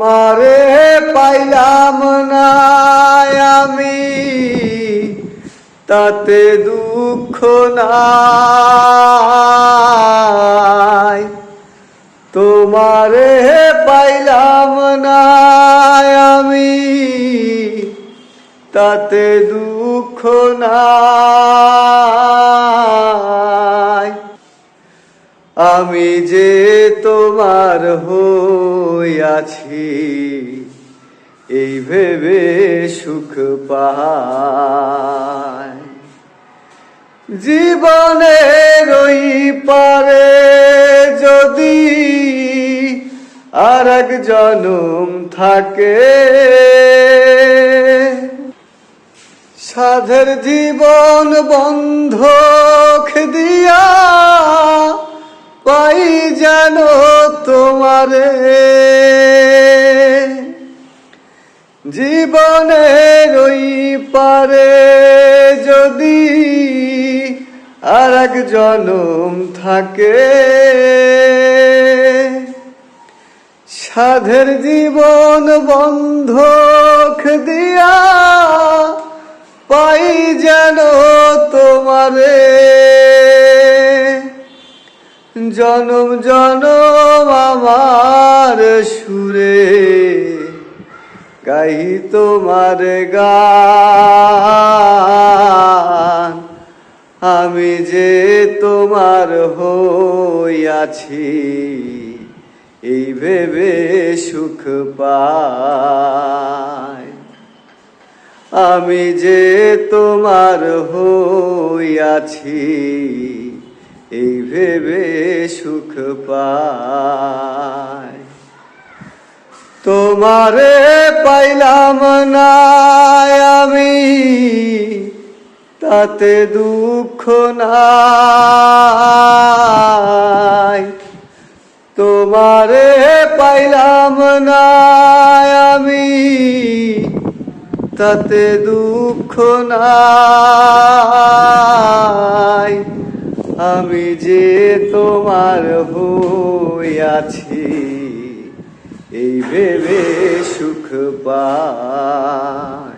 মারে পাইলাম না আমি তাতে দুঃখ নাই। তোমারে পাইলাম না আমি তাতে দুঃখ নাই। আমি যে তোমার হইয়াছি, এই ভেবে সুখ পাই। জীবনের ওই পারে যদি আর এক জনম থাকে। সাধের জীবন বন্ধক তোমারে জীবনের ওই পারে যদি আর এক জনম থাকে। সাধের জীবন বন্ধক দিয়া পাই যেন তোমারে জনম জনম আমার সুরে, গাই তোমার গান। আমি যে তোমার হইয়াছি, এই ভেবে সুখ পাই। আমি যে তোমার হইয়াছি এই ভেবে সুখ পাই। তোমারে পাইলাম না আমি, তাতে দুঃখ নাই। তোমারে পাইলাম না আমি, তাতে দুঃখ নাই। আমি যে তোমার হইয়াছি এই ভেবে সুখ পাই।